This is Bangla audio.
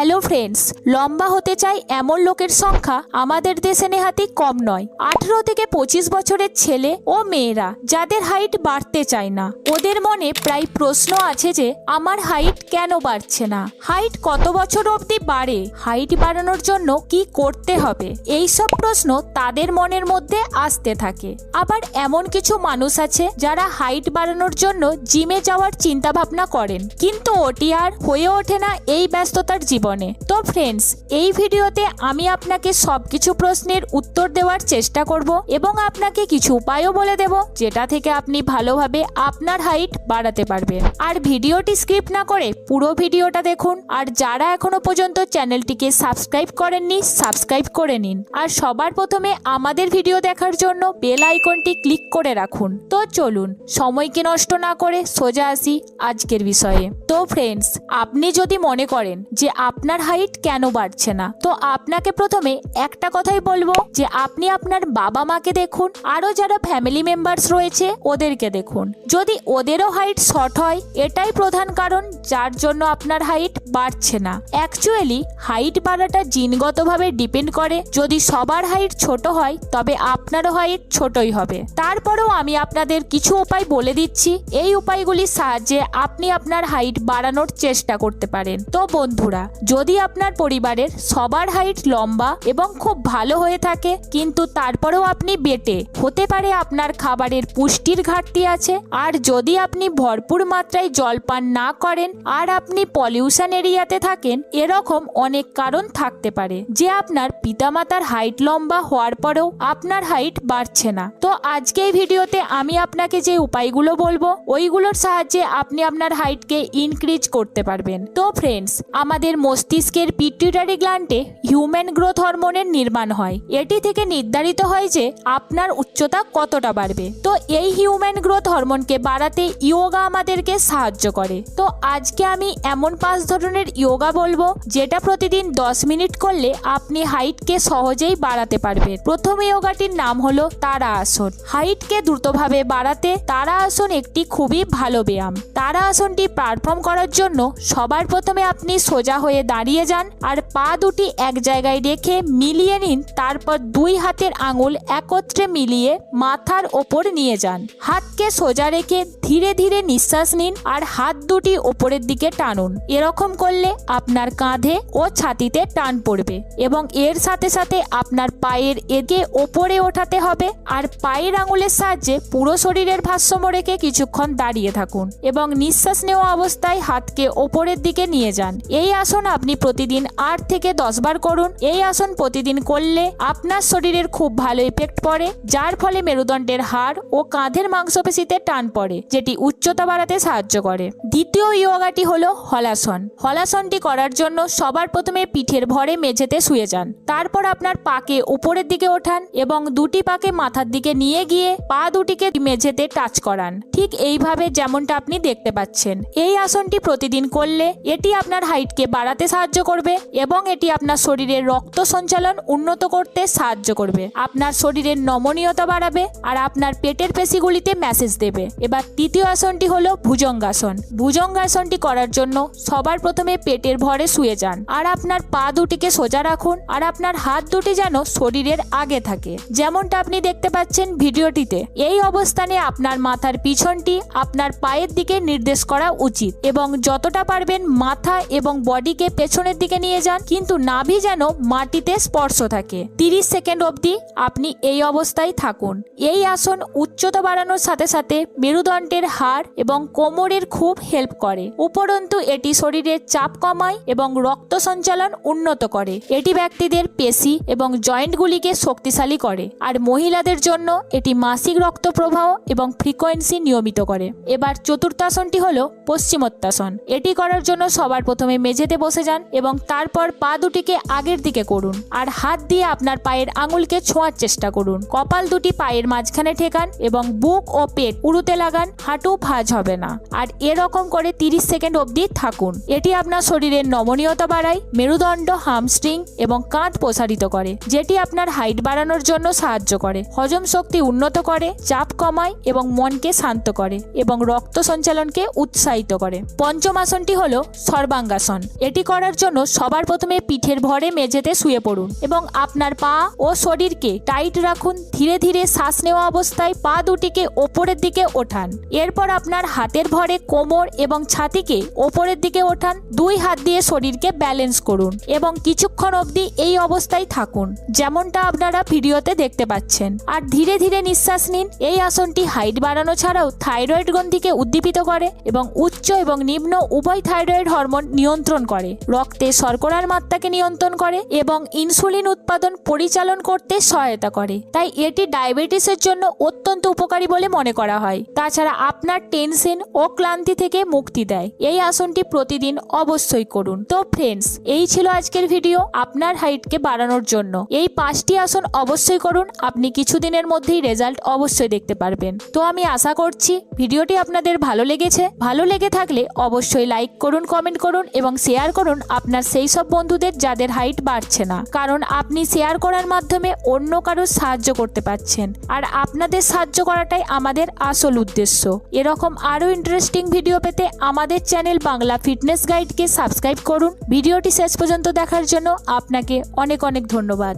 হ্যালো ফ্রেন্ডস লম্বা হতে চাই এমন লোকের সংখ্যা আমাদের দেশে নেহাতি কম নয়। আঠেরো থেকে পঁচিশ বছরের ছেলে ও মেয়েরা যাদের হাইট বাড়তে চায় না। ওদের মনে প্রায় প্রশ্ন আছে যে, আমার হাইট কেন বাড়ছে না? হাইট কত বছর অবধি বাড়ে? হাইট বাড়ানোর জন্য কি করতে হবে? এই সব প্রশ্ন তাদের মনের মধ্যে আসতে থাকে। আবার এমন কিছু মানুষ আছে যারা হাইট বাড়ানোর জন্য জিমে যাওয়ার চিন্তা ভাবনা করেন। কিন্তু ওটি আর হয়ে ওঠে না এই ব্যস্ততার জীবনে। তো ফ্রেন্ডস এই ভিডিওতে আমি আপনাকে সবকিছু প্রশ্নের উত্তর দেওয়ার চেষ্টা করব এবং আপনাকে কিছু উপায়ও বলে দেব যেটা থেকে আপনি ভালোভাবে আপনার হাইট বাড়াতে পারবেন। আর ভিডিওটি স্কিপ না করে পুরো ভিডিওটা দেখুন আর যারা এখনও পর্যন্ত চ্যানেলটিকে সাবস্ক্রাইব করেননি সাবস্ক্রাইব করে নিন। আর সবার প্রথমে আমাদের ভিডিও দেখার জন্য বেল আইকনটি ক্লিক করে রাখুন। তো চলুন, সময়কে নষ্ট না করে সোজা আসি আজকের বিষয়ে। তো ফ্রেন্ডস আপনি যদি মনে করেন যে আপনার হাইট কেন বাড়ছে না? তো আপনাকে প্রথমে একটা কথাই বলব যে আপনি আপনার বাবা মাকে দেখুন আরও যারা ফ্যামিলি মেম্বার্স রয়েছে, ওদেরকে দেখুন। যদি ওদেরও হাইট শর্ট হয়, এটাই প্রধান কারণ যার জন্য আপনার হাইট বাড়ছে না। অ্যাকচুয়ালি হাইট বাড়াটা জিনগতভাবে ডিপেন্ড করে। যদি সবার হাইট ছোট হয়, তবে আপনারও হাইট ছোটই হবে। তারপরেও আমি আপনাদের কিছু উপায় বলে দিচ্ছি। এই উপায়গুলির সাহায্যে আপনি আপনার হাইট বাড়ানোর চেষ্টা করতে পারেন। তো বন্ধুরা যদি আপনার পরিবারের সবার হাইট লম্বা এবং খুব ভালো হয়ে থাকে, কিন্তু তারপরেও আপনি বেটে, হতে পারে আপনার খাবারের পুষ্টির ঘাটতি আছে। আর যদি আপনি ভরপুর মাত্রায় জল পান না করেন আর আপনি পলিউশন এরিয়াতে থাকেন, এরকম অনেক কারণ থাকতে পারে। যে আপনার পিতামাতার হাইট লম্বা হওয়ার পরেও আপনার হাইট বাড়ছে না। তো আজকে এই ভিডিওতে আমি আপনাকে যে উপায়গুলো বলব, ওইগুলোর সাহায্যে আপনি আপনার হাইটকে ইনক্রিজ করতে পারবেন। তো ফ্রেন্ডস আমাদের মস্তিষ্কের পিটিউটারি গ্ল্যান্ডে হিউম্যান গ্রোথ হরমোনের নির্মাণ হয়। এটি থেকে নির্ধারিত হয় যে আপনার উচ্চতা কতটা বাড়বে। তো এই হিউম্যান গ্রোথ হরমোনকে বাড়াতে ইয়োগা আমাদেরকে সাহায্য করে। তো আজকে আমি এমন পাঁচ ধরনের ইয়োগা বলব, যেটা প্রতিদিন দশ মিনিট করলে আপনি হাইটকে সহজেই বাড়াতে পারবেন। প্রথম ইয়োগাটির নাম হলো তারা আসন হাইটকে দ্রুতভাবে বাড়াতে তারা আসন একটি খুবই ভালো ব্যায়াম। তারা আসনটি পারফর্ম করার জন্য সবার প্রথমে আপনি সোজা হয়ে দাঁড়িয়ে যান আর পা দুটি এক জায়গায় রেখে মিলিয়ে নিন, তারপর দুই হাতের আঙুল একত্রে মিলিয়ে মাথার ওপর নিয়ে যান। হাতকে সোজা রেখে ধীরে ধীরে নিঃশ্বাস নিন আর হাত দুটি ওপরের দিকে টানুন। এরকম করলে আপনার কাঁধে ও ছাতিতে টান পড়বে এবং এর সাথে সাথে আপনার পায়ের একে ওপরে ওঠাতে হবে আর পায়ের আঙুলের সাহায্যে পুরো শরীরের ভারসাম্য রেখে কিছুক্ষণ দাঁড়িয়ে থাকুন এবং নিঃশ্বাস নেওয়া অবস্থায় হাতকে ওপরের দিকে নিয়ে যান। এই আসন আপনি প্রতিদিন আট থেকে দশ বার করুন। এই আসন প্রতিদিন করলে আপনার শরীরের খুব ভালো ইফেক্ট পড়ে, যার ফলে মেরুদণ্ডের হাড় ও কাঁধের মাংসপেশিতে টান পড়ে, যেটি উচ্চতা বাড়াতে সাহায্য করে। দ্বিতীয় ইয়োগাটি হলো হলাসন। হলাসনটি করার জন্য সবার প্রথমে পিঠের ভরে মেঝেতে শুয়ে যান। তারপর আপনার পাকে উপরের দিকে ওঠান এবং দুটি পাকে মাথার দিকে নিয়ে গিয়ে পা দুটিকে মেঝেতে টাচ করান। ঠিক এইভাবে যেমনটা আপনি দেখতে পাচ্ছেন। এই আসনটি প্রতিদিন করলে এটি আপনার হাইটকে বাড়াতে সাহায্য করবে এবং এটি আপনার শরীরের রক্ত সঞ্চালন উন্নত করতে সাহায্য করবে। আপনার শরীরের নমনীয়তা বাড়াবে আর আপনার পেটের পেশিগুলিতে ম্যাসেজ দেবে। এবার তৃতীয় আসনটি হলো ভুজঙ্গাসন। ভুজঙ্গাসনটি করার জন্য সবার প্রথমে পেটের ভরে শুয়ে যান। আর আপনার পা দুটিকে সোজা রাখুন আর আপনার হাত দুটি যেন শরীরের আগে থাকে। যেমনটা আপনি দেখতে পাচ্ছেন ভিডিওটিতে, এই অবস্থানে আপনার মাথার পিছনটি আপনার পায়ের দিকে নির্দেশ করা উচিত এবং যতটা পারবেন মাথা এবং বডিকে পেছনের দিকে নিয়ে যান, কিন্তু নাভি যেন মাটিতে স্পর্শ থাকে। তিরিশ সেকেন্ড অবধি আপনি এই অবস্থায় থাকুন। এই আসন উচ্চতা বাড়ানোর সাথে সাথে মেরুদণ্ডের হাড় এবং কোমরের খুব হেল্প করে। উপরন্তু, এটি শরীরের চাপ কমায় এবং রক্ত সঞ্চালন উন্নত করে। এটি ব্যক্তিদের পেশি এবং জয়েন্টগুলিকে শক্তিশালী করে। আর মহিলাদের জন্য এটি মাসিক রক্ত প্রবাহ এবং ফ্রিকোয়েন্সি নিয়মিত করে। এবার চতুর্থাসনটি হল পশ্চিমোত্তাসন এটি করার জন্য সবার প্রথমে মেঝেতে বসে যান এবং তারপর পা দুটিকে আগের দিকে করুন আর হাত দিয়ে আপনার পায়ের আঙুলকে ছোঁয়ার চেষ্টা করুন। কপাল দুটি পায়ের মাঝখানে ঠেকান এবং বুক ও পেট উড়ুতে লাগান, হাঁটু ভাঁজ হবে না। আর এরকম করে তিরিশ সেকেন্ড অবধি থাকুন। এটি আপনার শরীরের নমনীয়তা বাড়ায়, মেরুদণ্ড, হামস্ট্রিং এবং কাঁধ প্রসারিত করে, যেটি আপনার হাইট বাড়ানোর জন্য সাহায্য করে। হজম শক্তি উন্নত করে, চাপ কমায় এবং মনকে শান্ত করে এবং রক্ত সঞ্চালনকে উৎসাহিত করে। পঞ্চম আসনটি হলো সর্বাঙ্গাসন। এটি করার জন্য সবার প্রথমে পিঠের ভরে মেঝেতে শুয়ে পড়ুন এবং আপনার পা ও শরীরকে টাইট রাখুন। ধীরে ধীরে শ্বাস নেওয়া অবস্থায় পা দুটিকে ওপরের দিকে ওঠান। এরপর আপনার হাতের ভরে কোমর এবং ছাতিকে ওপরের দিকে ওঠান। দুই হাত দিয়ে শরীরকে ব্যালেন্স করুন এবং কিছুক্ষণ অবধি এই অবস্থায় থাকুন, যেমনটা আপনারা ভিডিওতে দেখতে পাচ্ছেন। আর ধীরে ধীরে নিঃশ্বাস নিন। এই আসনটি হাইট বাড়ানো ছাড়াও থাইরয়েড গ্রন্থিকে উদ্দীপিত করে এবং উচ্চ এবং নিম্ন উভয় থাইরয়েড হরমোন নিয়ন্ত্রণ করে। রক্তে শর্করার মাত্রাকে নিয়ন্ত্রণ করে এবং ইনসুলিন উৎপাদন পরিচালন করতে সহায়তা করে। তাই এটি ডায়াবেটিসের জন্য অত্যন্ত উপকারী বলে মনে করা হয়। তাছাড়া আপনার টেনশন ও ক্লান্তি থেকে মুক্তি দেয়। এই আসনটি প্রতিদিন অবশ্যই করুন। তো ফ্রেন্ডস এই ছিল আজকের ভিডিও আপনার হাইটকে বাড়ানোর জন্য। এই পাঁচটি আসন অবশ্যই করুন। আপনি কিছুদিনের মধ্যেই রেজাল্ট অবশ্যই দেখতে পারবেন। তো আমি আশা করছি ভিডিওটি আপনাদের ভালো লেগেছে। ভালো লেগে থাকলে অবশ্যই লাইক করুন কমেন্ট করুন এবং শেয়ার করুন আপনার সেই সব বন্ধুদের যাদের হাইট বাড়ছে না। কারণ আপনি শেয়ার করার মাধ্যমে অন্য কারোর সাহায্য করতে পারছেন। আর আপনাদের সাহায্য করাটাই আমাদের আসল উদ্দেশ্য। এরকম আরও ইন্টারেস্টিং ভিডিও পেতে আমাদের চ্যানেল বাংলা ফিটনেস গাইডকে সাবস্ক্রাইব করুন। ভিডিওটি শেষ পর্যন্ত দেখার জন্য আপনাকে অনেক অনেক ধন্যবাদ।